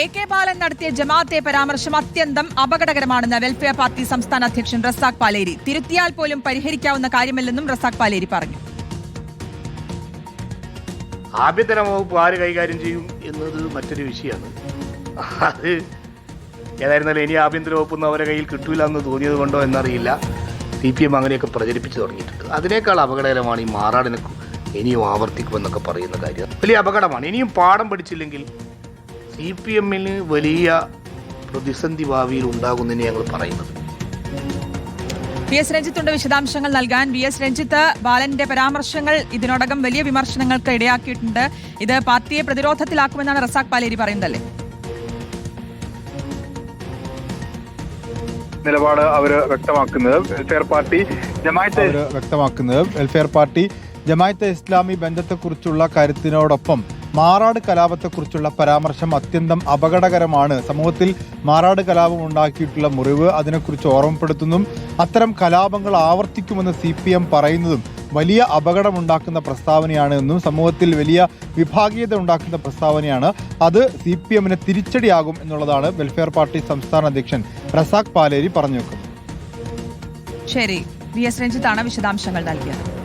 A K ബാലൻ നടത്തിയ ജമാഅത്തെ പരാമർശം അത്യന്തം അപകടകരമാണെന്ന് വെൽഫെയർ പാർട്ടി സംസ്ഥാന അധ്യക്ഷൻ റസാഖ് പാലേരി. തിരുത്തിയാൽ പോലും പരിഹരിക്കാവുന്ന കാര്യമല്ലെന്നും റസാഖ് പാലേരി പറഞ്ഞു. ആഭ്യന്തര വകുപ്പ് ആര് കൈകാര്യം ചെയ്യും എന്നത് മറ്റൊരു വിഷയമാണ്. അത് ഏതായിരുന്നാലും ഇനി ആഭ്യന്തര വകുപ്പ് ഒന്നും അവരെ കയ്യിൽ കിട്ടൂല എന്ന് തോന്നിയത് കൊണ്ടോ എന്നറിയില്ല. സി പി എം അങ്ങനെയൊക്കെ പ്രചരിപ്പിച്ചു തുടങ്ങിയിട്ടുണ്ട്. അതിനേക്കാൾ അപകടകരമാണ് ഈ മാറാടിനെ ഇനിയും ആവർത്തിക്കുമെന്നൊക്കെ പറയുന്ന കാര്യം. വലിയ അപകടമാണ്. ഇനിയും പാഠം പഠിച്ചില്ലെങ്കിൽ സി പി എമ്മിന് വലിയ പ്രതിസന്ധി ഭാവിയിൽ ഉണ്ടാകുന്നതിന് ഞങ്ങൾ പറയുന്നത്. വി എസ് രഞ്ജിത്തുണ്ട് വിശദാംശങ്ങൾ നൽകാൻ. വി എസ് രഞ്ജിത്ത് ബാലന്റെ പരാമർശങ്ങൾ ഇതിനോടകം വലിയ വിമർശനങ്ങൾക്ക് ഇടയാക്കിയിട്ടുണ്ട്. ഇത് പാർട്ടിയെ പ്രതിരോധത്തിലാക്കുമെന്നാണ് റസാഖ് പാലേരി പറയുന്നതല്ലേ നിലപാട് അവർ വ്യക്തമാക്കുന്നത്. വെൽഫെയർ പാർട്ടി ജമാഅത്തെ അവർ വ്യക്തമാക്കുന്നത് വെൽഫെയർ പാർട്ടി ജമായത്തെ ഇസ്ലാമി ബന്ധത്തെക്കുറിച്ചുള്ള കരുത്തിനോടൊപ്പം മാറാട് കലാപത്തെക്കുറിച്ചുള്ള പരാമർശം അത്യന്തം അപകടകരമാണ്. സമൂഹത്തിൽ മാറാട് കലാപം ഉണ്ടാക്കിയിട്ടുള്ള മുറിവ് അതിനെക്കുറിച്ച് ഓർമ്മപ്പെടുത്തുന്നതും അത്തരം കലാപങ്ങൾ ആവർത്തിക്കുമെന്ന് സി പി എം പറയുന്നതും വലിയ അപകടമുണ്ടാക്കുന്ന പ്രസ്താവനയാണ് എന്നും സമൂഹത്തിൽ വലിയ വിഭാഗീയത ഉണ്ടാക്കുന്ന പ്രസ്താവനയാണ്. അത് സി പി എമ്മിന് തിരിച്ചടിയാകും എന്നുള്ളതാണ് വെൽഫെയർ പാർട്ടി സംസ്ഥാന അധ്യക്ഷൻ റസാഖ് പാലേരി പറഞ്ഞു ശരി. വി എസ് രഞ്ജിത്താണ് വിശദാംശങ്ങൾ നൽകിയത്.